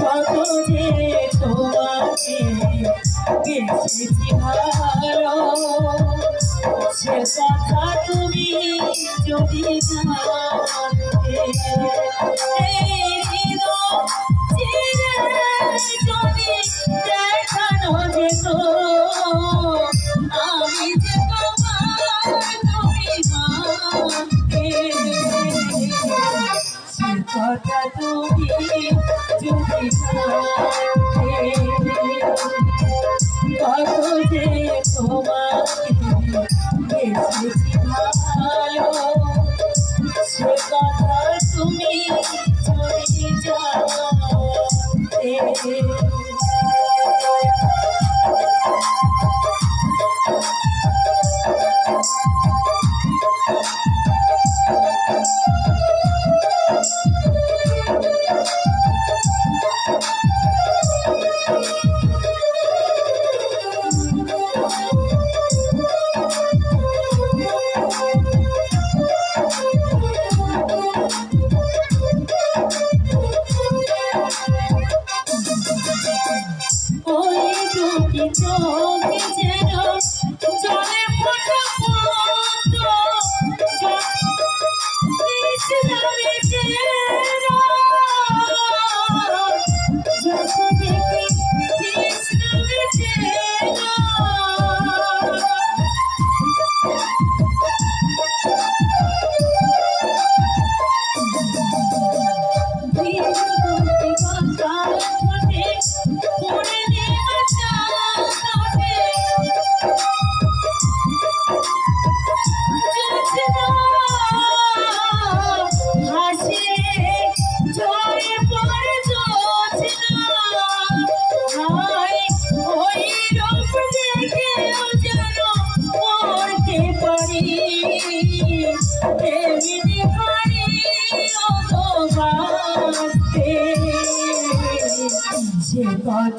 কত যে তোমাকে বেসেছি ভালো সে কথা তুমি যদি জানতে Thank you.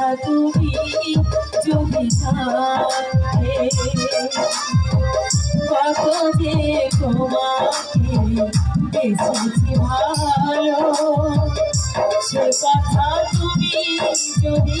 কথা তুমি যদি কত যে তোমাকে বেসেছি ভালো সে কথা তুমি যদি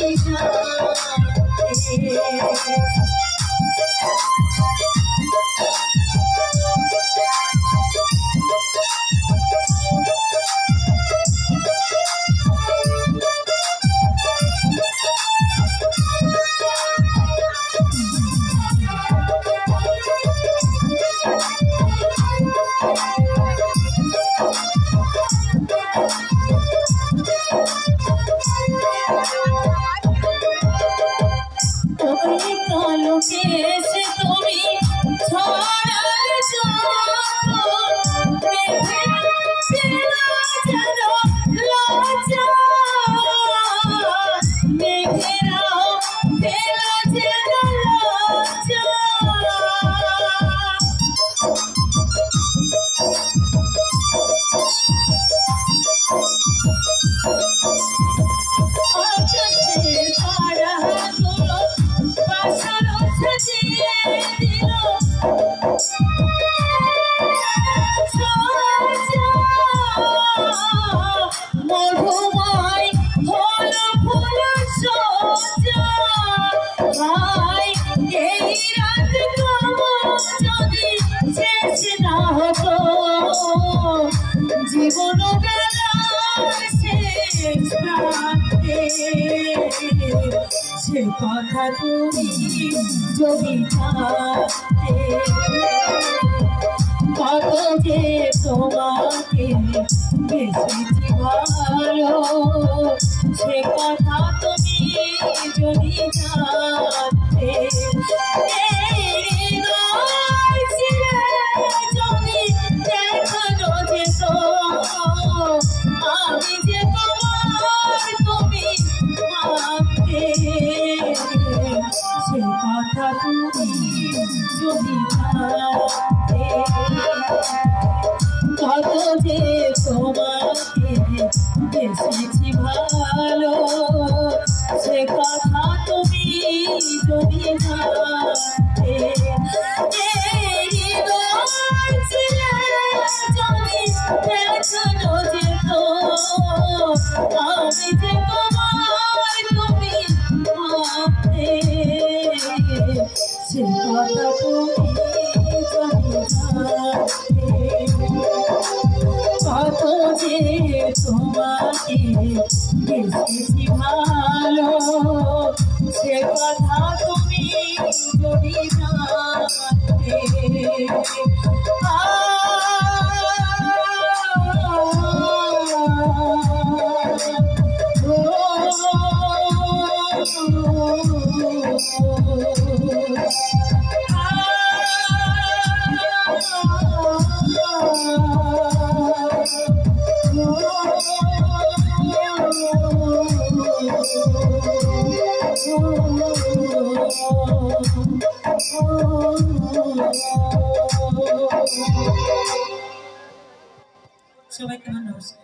no lo. কথা তুমি যদি জানতে কত যে তোমাকে বেশি ভালো সে কথা তুমি যদি জানতে কত যে তোমাকে বেশি ভালো সে কথা তুমি যদি জানতে। So it goes.